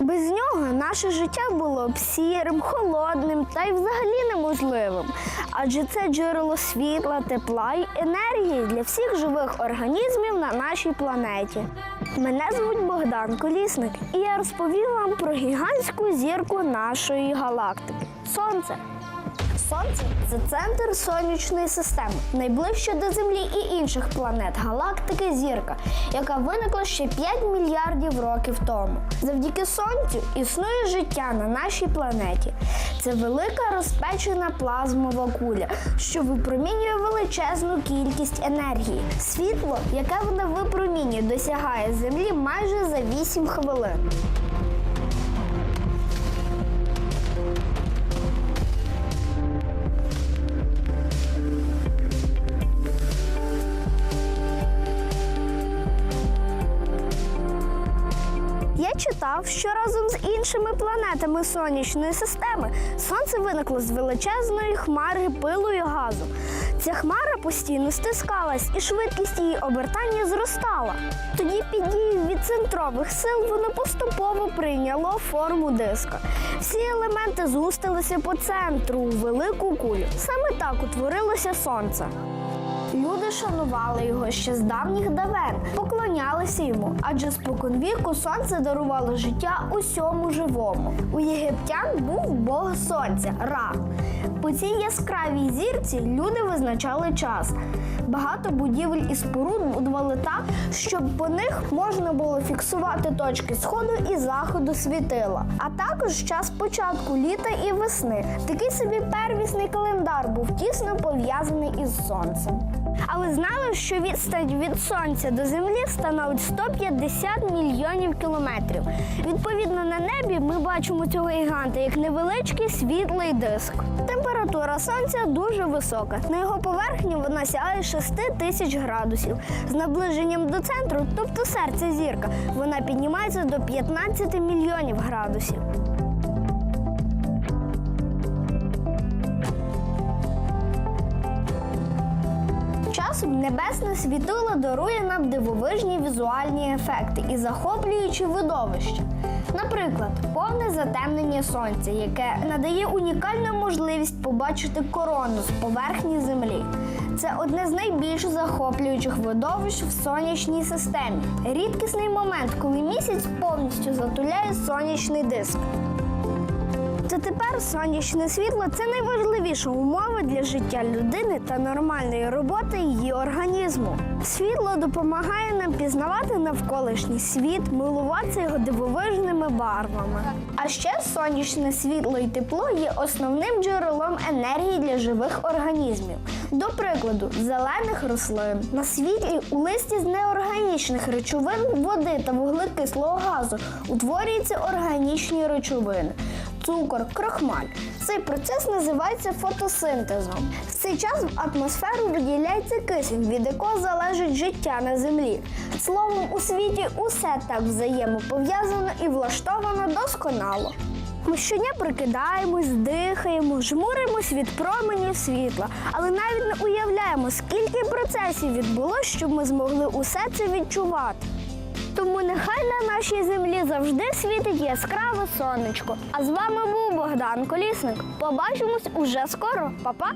Без нього наше життя було б сірим, холодним та й взагалі неможливим. Адже це джерело світла, тепла й енергії для всіх живих організмів на нашій планеті. Мене звуть Богдан Колісник, і я розповім вам про гігантську зірку нашої галактики Сонце. Сонце це центр сонячної системи, найближча до Землі і інших планет галактики зірка, яка виникла ще 5 мільярдів років тому. Завдяки сонцю існує життя на нашій планеті. Це велика розпечена плазмова куля, що випромінює величезну кількість енергії. Світло, яке вона випромінює, досягає Землі майже за 8 хвилин. Я читав, що разом з іншими планетами сонячної системи сонце виникло з величезної хмари пилу і газу. Ця хмара постійно стискалась, і швидкість її обертання зростала. Тоді під дією від центрових сил воно поступово прийняло форму диска. Всі елементи згустилися по центру у велику кулю. Саме так утворилося сонце. Люди шанували його ще з давніх давен, поклонялися йому, адже споконвіку сонце дарувало життя усьому живому. У єгиптян був бог сонця Ра. По цій яскравій зірці люди визначали час. Багато будівель і споруд будували так, щоб по них можна було фіксувати точки сходу і заходу світила, а також час початку літа і весни. Такий собі первісний календар був тісно пов'язаний із сонцем. Але знали, що відстань від сонця до землі становить 150 мільйонів кілометрів. Відповідно, на небі ми бачимо цього гіганта як невеличкий світлий диск. Температура сонця дуже висока. На його поверхні вона сягає 6 тисяч градусів. З наближенням до центру, тобто серця зірка, вона піднімається до 15 мільйонів градусів. Часом небесне світило дарує нам дивовижні візуальні ефекти і захоплюючі видовища. Наприклад, повне затемнення сонця, яке надає унікальну можливість побачити корону з поверхні Землі. Це одне з найбільш захоплюючих видовищ в сонячній системі. Рідкісний момент, коли місяць повністю затуляє сонячний диск. Тепер сонячне світло це найважливіша умова для життя людини та нормальної роботи її організму. Світло допомагає нам пізнавати навколишній світ, милуватися його дивовижними барвами. А ще сонячне світло і тепло є основним джерелом енергії для живих організмів. До прикладу, зелених рослин на світлі у листі з неорганічних речовин води та вуглекислого газу утворюються органічні речовини цукор, крохмаль. Цей процес називається фотосинтезом. В цей час в атмосферу виділяється кисень, від якого залежить життя на землі. Словом, у світі усе так взаємопов'язано і влаштовано досконало. Ми щодня прикидаємось, дихаємо, жмуримось від променів світла, але навіть не уявляємо, скільки процесів відбулося, щоб ми змогли усе це відчувати. Тому нехай на нашій землі завжди світить яскраве сонечко. А з вами був Богдан Колісник. Побачимось уже скоро, Па-па!